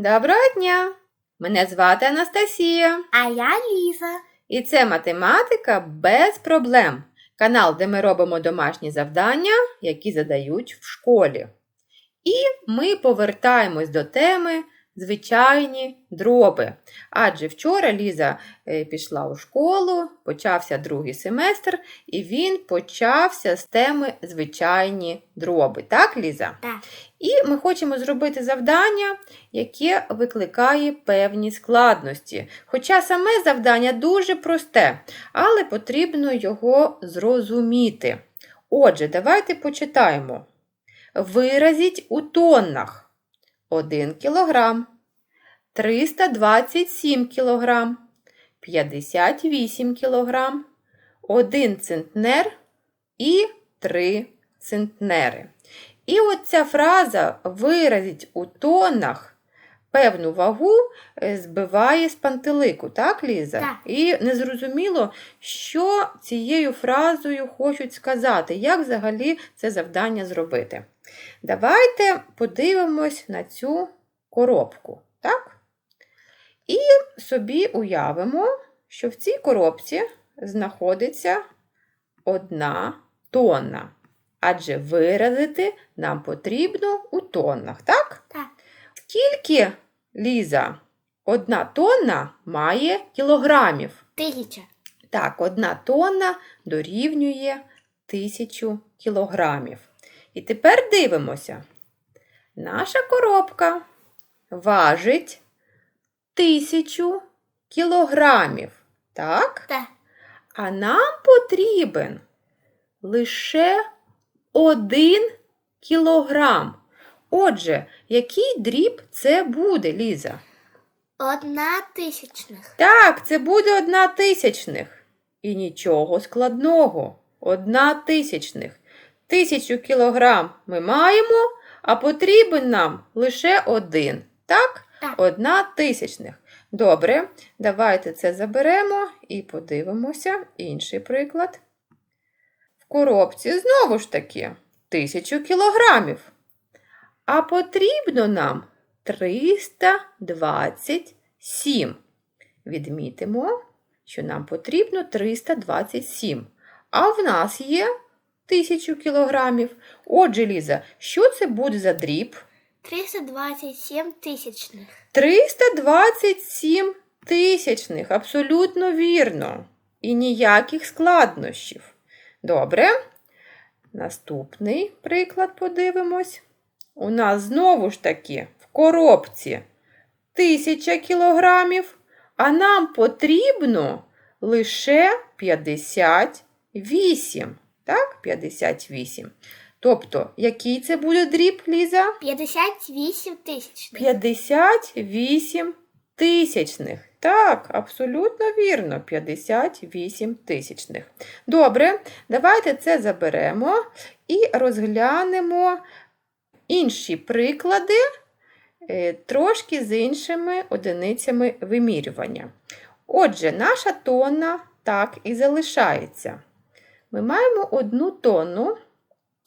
Доброго дня! Мене звати Анастасія, А я Ліза. і це математика без проблем. Канал, де ми робимо домашні завдання, які задають в школі. І ми повертаємось до теми звичайні дроби. Адже вчора Ліза е, пішла у школу, почався другий семестр, і він почався з теми звичайні дроби. Так, Ліза? Так. І ми хочемо зробити завдання, яке викликає певні складності. Хоча саме завдання дуже просте, але потрібно його зрозуміти. Отже, давайте почитаємо. Виразіть у тоннах 1 кг, 327 кг, 58 кг, 1 центнер і 3 центнери. І от ця фраза виразіть у тоннах певну вагу е, збиває з пантелику, так, Ліза? Так. І незрозуміло, що цією фразою хочуть сказати, як взагалі це завдання зробити. Давайте подивимось на цю коробку, так? І собі уявимо, що в цій коробці знаходиться одна тонна. Адже виразити нам потрібно у тоннах, так? Так. Скільки, Ліза, одна тонна має кілограмів? Тисяча. Так, одна тонна дорівнює тисячу кілограмів. І тепер дивимося. Наша коробка важить тисячу кілограмів. Так? Так. А нам потрібен лише один кілограм. Отже, який дріб це буде, Ліза? Одна тисячних. Так, це буде одна тисячних. І нічого складного. Одна тисячних. Тисячу кілограм ми маємо, а потрібен нам лише один. Так? Одна тисячних. Добре, давайте це заберемо і подивимося інший приклад. В коробці знову ж таки тисячу кілограмів. А потрібно нам 327. Відмітимо, що нам потрібно 327. А в нас є 1000 кілограмів. Отже, Ліза, що це буде за дріб? 327 тисячних. 327 тисячних, абсолютно вірно. І ніяких складнощів. Добре. Наступний приклад подивимось. У нас знову ж таки в коробці 1000 кілограмів, а нам потрібно лише 58. Так, 58. Тобто, який це буде дріб, Ліза? 58 тисячних. 58 тисячних. Так, абсолютно вірно, 58 тисячних. Добре, давайте це заберемо і розглянемо інші приклади, е, трошки з іншими одиницями вимірювання. Отже, наша тонна так і залишається. Ми маємо одну тонну,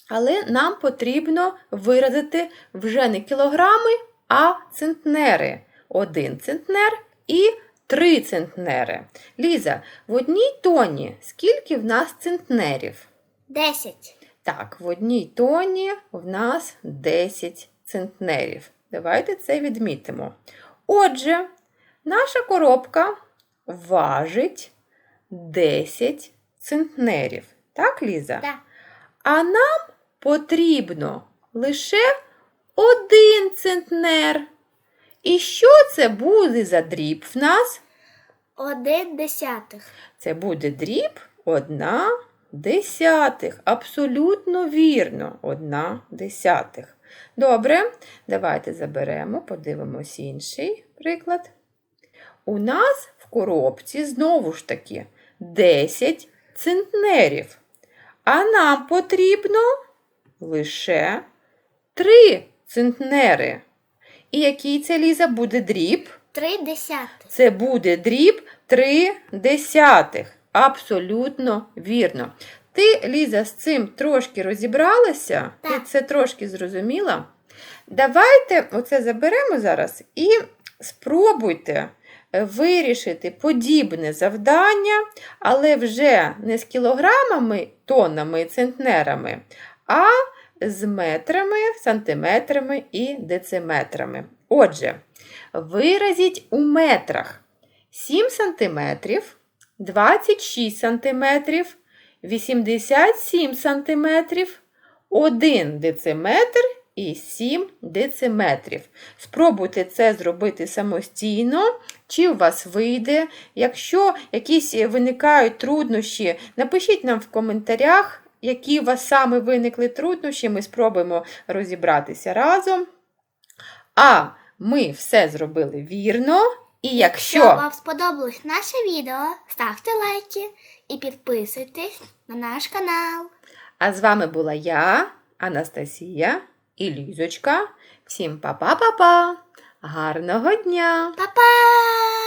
але нам потрібно виразити вже не кілограми, а центнери. Один центнер і три центнери. Ліза, в одній тоні скільки в нас центнерів? 10. Так, в одній тоні в нас 10 центнерів. Давайте це відмітимо. Отже, наша коробка важить 10 центнерів. Так, Ліза? Так. А нам потрібно лише один центнер. І що це буде за дріб в нас? Один десятих. Це буде дріб одна десятих. Абсолютно вірно, одна десятих. Добре, давайте заберемо, подивимось інший приклад. У нас в коробці знову ж таки 10 центнерів. А нам потрібно лише 3 центнери. І який це Ліза буде дріб? Три десятих. Це буде дріб 3 десятих. Абсолютно вірно. Ти, Ліза, з цим трошки розібралася? Ти це трошки зрозуміла? Давайте оце заберемо зараз і спробуйте е, вирішити подібне завдання, але вже не з кілограмами, тоннами і центнерами, а з метрами, сантиметрами і дециметрами. Отже, виразіть у метрах 7 сантиметрів, 26 сантиметрів, 87 сантиметрів, 1 дециметр і 7 дециметрів. Спробуйте це зробити самостійно, чи у вас вийде. Якщо якісь виникають труднощі, напишіть нам в коментарях, які у вас саме виникли труднощі, ми спробуємо розібратися разом. А ми все зробили вірно. І Якщо якщо вам сподобалось наше відео, ставте лайки і підписуйтесь на наш канал. А з вами була я, Анастасія і Лізочка. Всім па-па-па-па! Гарного дня! Па-па!